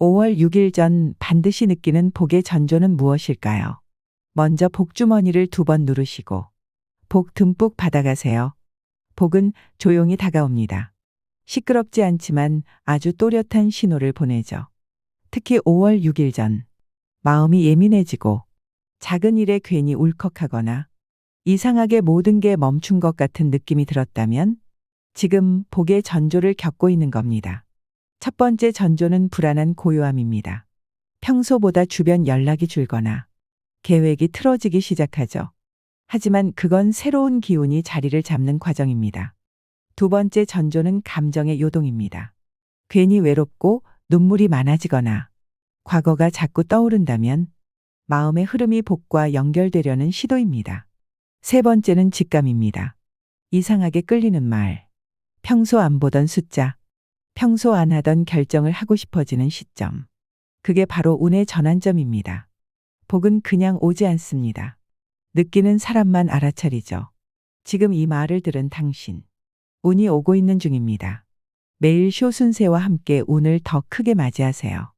5월 6일 전 반드시 느끼는 복의 전조는 무엇일까요? 먼저 복주머니를 두 번 누르시고 복 듬뿍 받아가세요. 복은 조용히 다가옵니다. 시끄럽지 않지만 아주 또렷한 신호를 보내죠. 특히 5월 6일 전 마음이 예민해지고 작은 일에 괜히 울컥하거나 이상하게 모든 게 멈춘 것 같은 느낌이 들었다면 지금 복의 전조를 겪고 있는 겁니다. 첫 번째 전조는 불안한 고요함입니다. 평소보다 주변 연락이 줄거나 계획이 틀어지기 시작하죠. 하지만 그건 새로운 기운이 자리를 잡는 과정입니다. 두 번째 전조는 감정의 요동입니다. 괜히 외롭고 눈물이 많아지거나 과거가 자꾸 떠오른다면 마음의 흐름이 복과 연결되려는 시도입니다. 세 번째는 직감입니다. 이상하게 끌리는 말, 평소 안 보던 숫자, 평소 안 하던 결정을 하고 싶어지는 시점. 그게 바로 운의 전환점입니다. 복은 그냥 오지 않습니다. 느끼는 사람만 알아차리죠. 지금 이 말을 들은 당신. 운이 오고 있는 중입니다. 매일 쇼순세와 함께 운을 더 크게 맞이하세요.